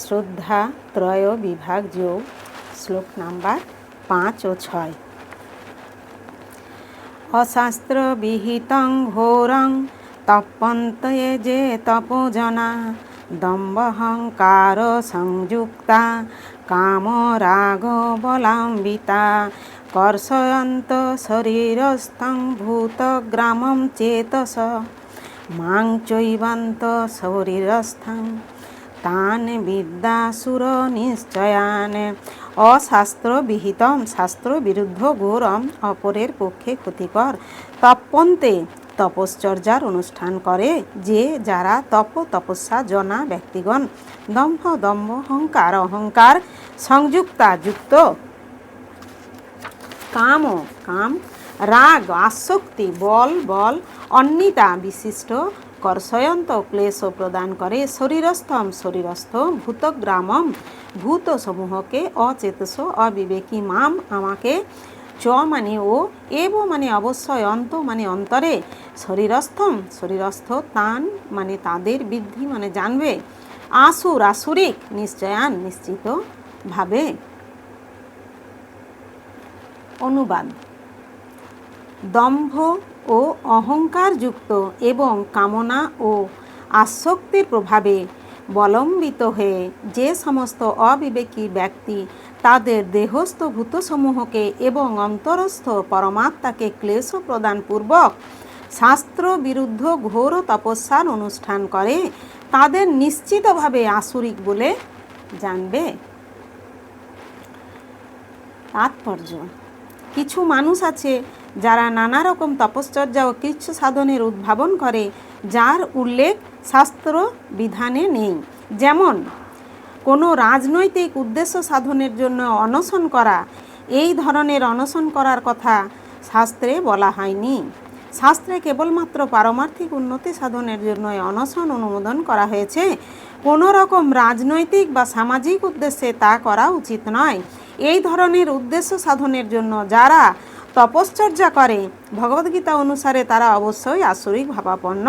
শ্রদ্ধা ত্রয় বিভাগ যোগ, শ্লোক নাম্বার পাঁচ ও ছয়। অশাস্ত্র বিহিতং ঘোরং তপন্তয়ে যে তপোজনা, দম্বহংকার সংযুক্তা, কামরাগ বলাম্বিতা, কর্ষয়ন্ত শরীরস্থং ভূতগ্রামম চেতস, মাং চৈবান্ত শরীরস্থং। তান বিদ্যাসুর নিশ্চয়ান। অশাস্ত্র বিহিতম, শাস্ত্র বিরুদ্ধ ঘোরম অপরের পক্ষে ক্ষতিকর। তপন্তে তপশ্চর্যার অনুষ্ঠান করে যে যারা তপ তপস্যা জনা ব্যক্তিগণ। দম্ভ দম্ভ অহংকার অহংকার, সংযুক্তা যুক্ত। কাম কাম, রাগ, আসক্তি, বল বল অন্নিতা বিশিষ্ট। কর্ষয়ন্ত ক্লেশ প্রদান করে শরীরস্থম শরীরস্থ ভূতগ্রামম ভূত সমূহকে অচেতস অবিবেকী মাম আমাকে চ মানে ও, এব মানে অবশ্যই অন্ত মানে অন্তরে। শরীরস্থম শরীরস্থ তান মানে তাদের বৃদ্ধি মানে জানবে। আসুর আসুরিক নিশ্চয়ান নিশ্চিত ভাবে। অনুবাদ। দম্ভ ও অহংকারযুক্ত এবং কামনা ও আসক্তির প্রভাবে বলম্বিত হয়ে যে সমস্ত অবিবেকী ব্যক্তি তাদের দেহস্থ ভূতসমূহকে এবং অন্তরস্থ পরমাত্মাকে ক্লেশ প্রদান পূর্বক শাস্ত্র বিরুদ্ধ ঘোর তপস্যার অনুষ্ঠান করে, তাদের নিশ্চিতভাবে আসুরিক বলে জানবে। তাৎপর্য কিছু মানুষ আছে যারা নানা রকম তপশ্চর্যা ও কৃচ্ছ সাধনের উদ্ভাবন করে, যার উল্লেখ শাস্ত্র বিধানে নেই। যেমন, কোনো রাজনৈতিক উদ্দেশ্য সাধনের জন্য অনশন করা, এই ধরনের অনশন করার কথা শাস্ত্রে বলা হয়নি। শাস্ত্রে কেবলমাত্র পারমার্থিক উন্নতি সাধনের জন্য অনশন অনুমোদন করা হয়েছে। কোনো রকম রাজনৈতিক বা সামাজিক উদ্দেশ্যে তা করা উচিত নয়। এই ধরনের উদ্দেশ্য সাধনের জন্য যারা তপশ্চর্যা করে, ভগবদ্গীতা অনুসারে তারা অবশ্যই আসরিক ভাবাপন্ন।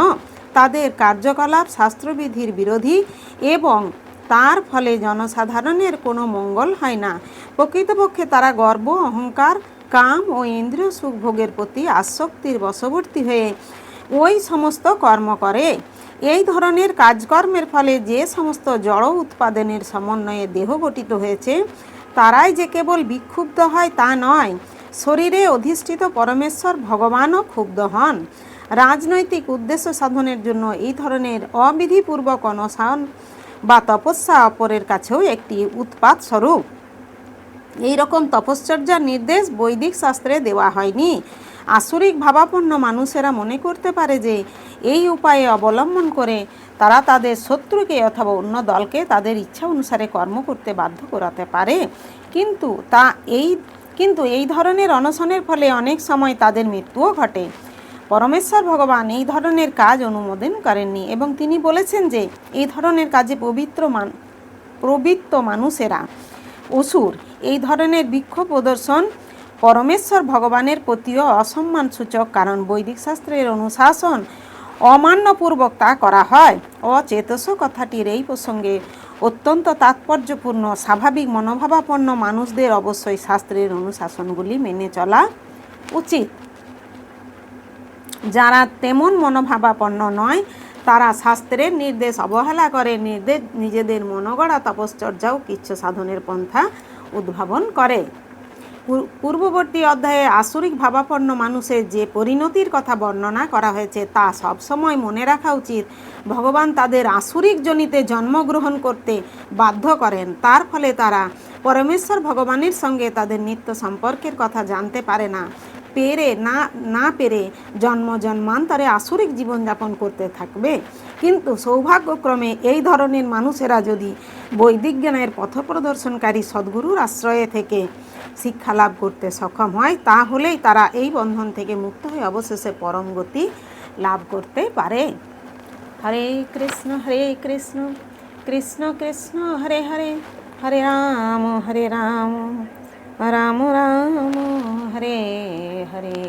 তাদের কার্যকলাপ, শাস্ত্রবিধির বিরোধী এবং তার ফলে জনসাধারণের কোনো মঙ্গল হয় না। প্রকৃতপক্ষে তারা গর্ব, অহংকার, কাম ও ইন্দ্রিয় সুখ ভোগের প্রতি আসক্তির বশবর্তী হয়ে ওই সমস্ত কর্ম করে। এই ধরনের কাজকর্মের ফলে যে সমস্ত জড় উৎপাদনের সমন্বয়ে দেহ গঠিত হয়েছে তারাই যে কেবল বিক্ষুব্ধ হয় তা নয়, শরীরে অধিষ্ঠিত পরমেশ্বর ভগবানও ক্ষুব্ধ হন। রাজনৈতিক উদ্দেশ্য সাধনের জন্য এই ধরনের অবিধিপূর্বক অনশন বা তপস্যা অপরের কাছেও একটি উৎপাত স্বরূপ। এই রকম তপশ্চর্যার নির্দেশ বৈদিক শাস্ত্রে দেওয়া হয়নি। আসরিক ভাবাপন্ন মানুষেরা মনে করতে পারে যে এই উপায়ে অবলম্বন করে তারা তাদের শত্রুকে অথবা অন্য দলকে তাদের ইচ্ছা অনুসারে কর্ম করতে বাধ্য করাতে পারে। কিন্তু তা এই, কিন্তু এই ধরনের অনশনের ফলে অনেক সময় তাদের মৃত্যুও ঘটে। পরমেশ্বর ভগবান এই ধরনের কাজ অনুমোদন করেননি এবং তিনি বলেছেন যে, এই ধরনের কাজে পবিত্র মান, প্রবৃত্ত মানুষেরা অসুর। এই ধরনের বিক্ষোভ প্রদর্শন পরমেশ্বর ভগবানের প্রতিও অসম্মান সূচক কারণ বৈদিক শাস্ত্রের অনুশাসন অমান্যপূর্বক তা করা হয়। অচেতস কথাটির এই প্রসঙ্গে অত্যন্ত তাৎপর্যপূর্ণ, স্বাভাবিক, মনোভাবাপন্ন মানুষদের অবশ্যই শাস্ত্রের অনুশাসনগুলি মেনে চলা উচিত। যারা তেমন মনোভাবাপন্ন নয়, তারা শাস্ত্রের নির্দেশ অবহেলা করে, নির্দেশ নিজেদের মনোগড়া তপশ্চর্যা ও কিচ্ছ সাধনের পন্থা উদ্ভাবন করে। পূর্ববর্তী অধ্যায়ে আসরিক ভাবাপন্ন মানুষের যে পরিণতির কথা বর্ণনা করা হয়েছে তা সবসময় মনে রাখা উচিত। ভগবান তাদের আসরিক জনিতে জন্মগ্রহণ করতে বাধ্য করেন। তার ফলে তারা পরমেশ্বর ভগবানের সঙ্গে তাদের নিত্য সম্পর্কের কথা জানতে পারে না। পেরে না না পেরে জন্ম জন্মান্তরে আসরিক জীবনযাপন করতে থাকবে। কিন্তু সৌভাগ্যক্রমে এই ধরনের মানুষেরা যদি বৈদিক জ্ঞানের পথপ্রদর্শনকারী সদ্গুরুর আশ্রয়ে থেকে শিক্ষা লাভ করতে সক্ষম হয়, তাহলেই তারা এই বন্ধন থেকে মুক্ত হয়ে অবশেষে পরম গতি লাভ করতে পারে। হরে কৃষ্ণ হরে কৃষ্ণ কৃষ্ণ কৃষ্ণ, হরে হরে হরে রাম হরে রাম রাম রাম, হরে হরে।